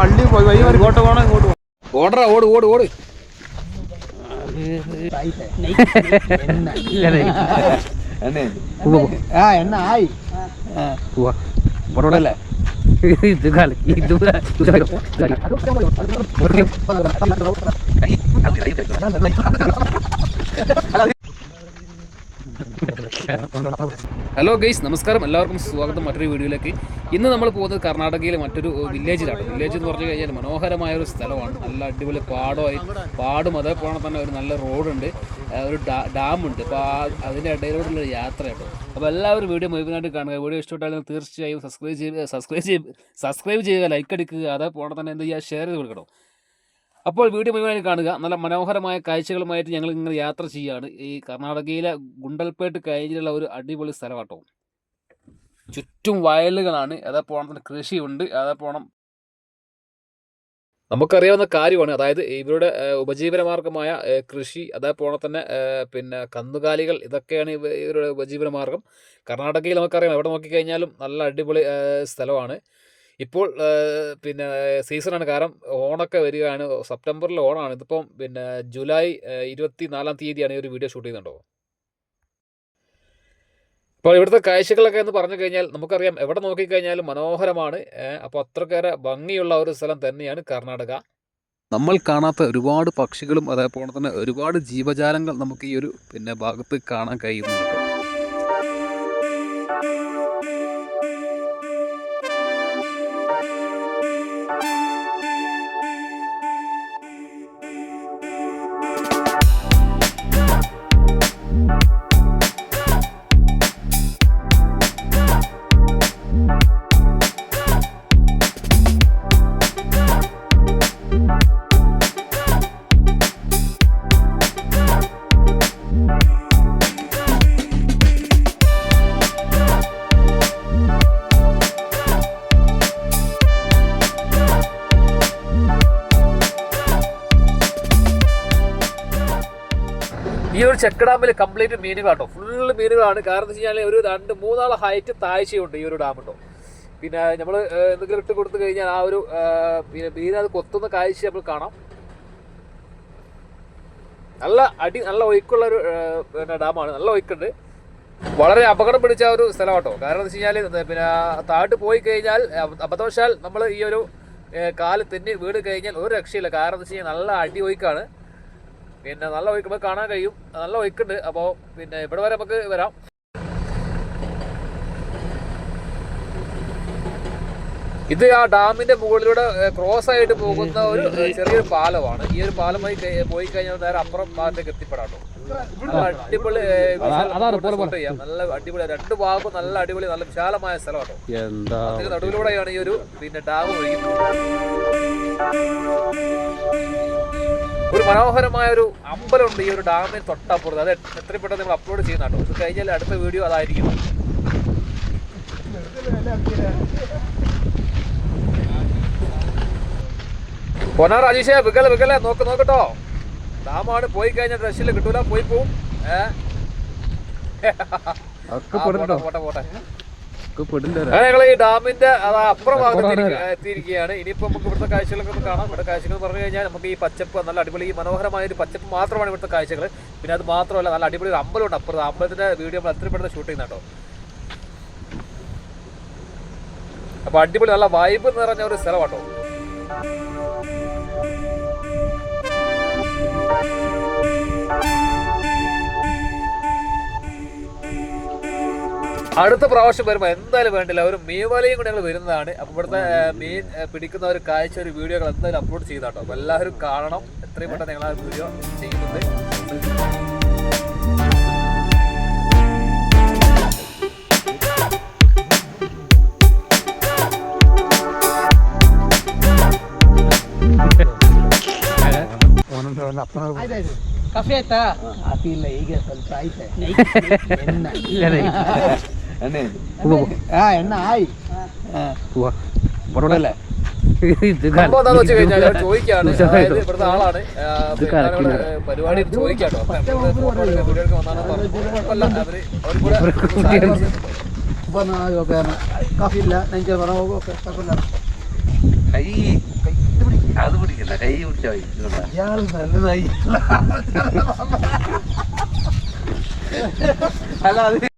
പള്ളി പോയി വഴി മാറി ഇങ്ങോട്ട് പോകണം ഇങ്ങോട്ട് പോകണം ഓടറാ ഓട് ഓട് ഓട് ആ എണ്ണ ആയി പോവാ പൊറോടല്ലേ ഇത് കലക്കി ഇത് ഹലോ ഗൈസ് നമസ്കാരം. എല്ലാവർക്കും സ്വാഗതം. മറ്റൊരു വീഡിയോയിലേക്ക്. ഇന്ന് നമ്മൾ പോകുന്നത് കർണാടകയിലെ മറ്റൊരു വില്ലേജിലാണ്. വില്ലേജ് എന്ന് പറഞ്ഞു കഴിഞ്ഞാൽ മനോഹരമായ ഒരു സ്ഥലമാണ്. നല്ല അടിപൊളി പാടമായി പാടും. അതേപോലെ തന്നെ ഒരു നല്ല റോഡുണ്ട്. ഒരു ഡാമുണ്ട്. അപ്പോൾ അതിന്റെ ഇടയിലൂടെയുള്ള യാത്രയുണ്ട് അപ്പോൾ എല്ലാവരും വീഡിയോ മുഴുവനായിട്ട് കാണുക. വീഡിയോ ഇഷ്ടപ്പെട്ടാലും തീർച്ചയായും സബ്സ്ക്രൈബ് ചെയ്യുക സബ്സ്ക്രൈബ് ചെയ്യുക സബ്സ്ക്രൈബ് ചെയ്യുക ലൈക്ക് അടിക്കുക. അതേപോലെ തന്നെ എന്ത് ചെയ്യുക ഷെയർ ചെയ്ത് കൊടുക്കണം. അപ്പോൾ വീഡിയോ മുഴുവനായി കാണുക. നല്ല മനോഹരമായ കാഴ്ചകളുമായിട്ട് ഞങ്ങൾ ഇങ്ങനെ യാത്ര ചെയ്യുകയാണ്. ഈ കർണാടകയിലെ ഗുണ്ടൽപേട്ട് കഴിഞ്ഞിട്ടുള്ള ഒരു അടിപൊളി സ്ഥലം കേട്ടോ ചുറ്റും വയലുകളാണ്. അതേ തന്നെ കൃഷിയുണ്ട്. അതേ പോണം. നമുക്കറിയാവുന്ന കാര്യമാണ്. അതായത് ഇവരുടെ ഉപജീവനമാർഗമായ കൃഷി അതേപോലെ തന്നെ പിന്നെ കന്നുകാലികൾ ഇതൊക്കെയാണ് ഇവ- ഇവരുടെ ഉപജീവനമാർഗം. കർണാടകയിൽ നമുക്കറിയാം. എവിടെ നോക്കിക്കഴിഞ്ഞാലും നല്ല അടിപൊളി സ്ഥലമാണ്. ഇപ്പോൾ പിന്നെ സീസണാണ് കാരണം ഓണൊക്കെ വരികയാണ്. സെപ്റ്റംബറിൽ ഓണമാണ് ഇതിപ്പം പിന്നെ ജൂലൈ ഇരുപത്തി നാലാം തീയതിയാണ് ഈ ഒരു വീഡിയോ ഷൂട്ട് ചെയ്യുന്നുണ്ടോ? ഇപ്പോൾ ഇവിടുത്തെ കാഴ്ചകളൊക്കെ എന്ന് പറഞ്ഞു കഴിഞ്ഞാൽ നമുക്കറിയാം എവിടെ നോക്കിക്കഴിഞ്ഞാലും മനോഹരമാണ്. അപ്പോൾ അത്രക്കേറെ ഭംഗിയുള്ള ഒരു സ്ഥലം തന്നെയാണ് കർണാടക. നമ്മൾ കാണാത്ത ഒരുപാട് പക്ഷികളും അതേപോലെ തന്നെ ഒരുപാട് ജീവജാലങ്ങൾ നമുക്ക് ഈ ഒരു പിന്നെ ഭാഗത്ത് കാണാൻ കഴിയുന്നുണ്ട്. ഒരു ചെക്ക് ഡാമിൽ കംപ്ലീറ്റ് മീനുകളാട്ടോ ഫുള്ള് മീനുകളാണ്. കാരണം എന്ന് വെച്ച് കഴിഞ്ഞാൽ ഒരു രണ്ട് മൂന്നാളെ ഹൈറ്റ് താഴ്ചയുണ്ട് ഈ ഒരു ഡാം കേട്ടോ പിന്നെ നമ്മൾ എന്തെങ്കിലും ഇട്ട് കൊടുത്തു കഴിഞ്ഞാൽ ആ ഒരു പിന്നെ അത് കൊത്തുന്ന കാഴ്ച നമ്മൾ കാണാം. നല്ല അടി നല്ല ഒഴുക്കുള്ള ഒരു പിന്നെ ഡാമാണ്. നല്ല ഒഴുക്കുണ്ട്. വളരെ അപകടം പിടിച്ച ഒരു സ്ഥലമാട്ടോ. കാരണം എന്ന് വെച്ച് കഴിഞ്ഞാൽ പിന്നെ താഴ്ട്ട് പോയി കഴിഞ്ഞാൽ അബ- അബദ്ധവശാൽ നമ്മൾ ഈ ഒരു കാൽ തെന്നി വീട് കഴിഞ്ഞാൽ ഒരു രക്ഷയില്ല. കാരണം എന്ന് വെച്ച് കഴിഞ്ഞാൽ നല്ല അടി ഒഴുക്കാണ് പിന്നെ നല്ല ഒഴുക്ക് നമുക്ക് കാണാൻ കഴിയും. നല്ല ഒഴുക്കുണ്ട് അപ്പോൾ പിന്നെ ഇവിടെ വരെ നമുക്ക് വരാം. ഇത് ആ ഡാമിന്റെ മുകളിലൂടെ ക്രോസ് ആയിട്ട് പോകുന്ന ഒരു ചെറിയൊരു പാലമാണ്. ഈ ഒരു പാലമായി പോയി കഴിഞ്ഞാൽ നേരെ അപ്പുറം ഭാഗത്തേക്ക് എത്തിപ്പെടാട്ടോ അടിപൊളി. നല്ല അടിപൊളി രണ്ട് ഭാഗവും നല്ല അടിപൊളി നല്ല വിശാലമായ അതിന് നടുവിലൂടെയാണ് ഈ ഒരു പിന്നെ ഡാം ഒഴുകുന്നത് ഒരു മനോഹരമായ ഒരു അമ്പലമുണ്ട് ഈ ഒരു ഡാമിന് തൊട്ടപ്പുറത്ത്. അത് എത്രയും പെട്ടെന്ന് നിങ്ങൾ അപ്ലോഡ് ചെയ്യുന്ന കേട്ടോ. ഇത് കഴിഞ്ഞാൽ അടുത്ത വീഡിയോ അതായിരിക്കും. പൊന്നാ രാജീഷേ വികല വികല. നോക്ക് നോക്കട്ടോ ഡാമാണ് പോയി കഴിഞ്ഞാൽ ഡ്രസ്സിൽ കിട്ടൂല. പോയി പോവും. ഏഹ് പോട്ടെ പോട്ടെ. ഞങ്ങൾ ഈ ഡാമിന്റെ അപ്പുറം ഭാഗത്ത് എത്തിയിരിക്ക- എത്തിയിരിക്കുകയാണ് ഇനിയിപ്പോ നമുക്ക് ഇവിടുത്തെ കാഴ്ചകളൊക്കെ ഒന്ന് കാണാം. ഇവിടെ കാഴ്ചകൾ പറഞ്ഞു കഴിഞ്ഞാൽ നമുക്ക് ഈ പച്ചപ്പ് നല്ല അടിപൊളി ഈ മനോഹരമായ ഒരു പച്ചപ്പ് മാത്രമാണ് ഇവിടുത്തെ കാഴ്ചകൾ പിന്നെ അത് മാത്രമല്ല നല്ല അടിപൊളി ഒരു അമ്പലമുണ്ട് അപ്പുറത്ത്. അമ്പലത്തിന്റെ വീഡിയോ നമ്മൾ എത്രപ്പെടുന്ന പെട്ടെന്ന് ഷൂട്ട് ചെയ്യുന്നുണ്ടോ അപ്പൊ അടിപൊളി നല്ല വൈബ് നിറഞ്ഞ ഒരു സ്ഥലം അടുത്ത പ്രാവശ്യം വരുമ്പോൾ എന്തായാലും വേണ്ടില്ല ഒരു മീൻ വലയും കൂടി ഞങ്ങൾ വരുന്നതാണ് അപ്പോൾ ഇവിടുത്തെ ഏ, മീൻ ഏ, പിടിക്കുന്ന ഒരു കാഴ്ച ഒരു വീഡിയോകൾ എന്തായാലും അപ്ലോഡ് ചെയ്താട്ടോ അപ്പോൾ എല്ലാവരും കാണണം എത്രയും പെട്ടെന്ന് ഞങ്ങൾ ആ വീഡിയോ ചെയ്യുന്നുണ്ട് ಕಾಫಿ ಆಯ್ತಾ ಕಾಫಿ ಇಲ್ಲ ಈಗ ಸ್ವಲ್ಪ ಆಯ್ತೆ ആ ആയി. കൈ അത് കൈ നല്ലതായി. അത്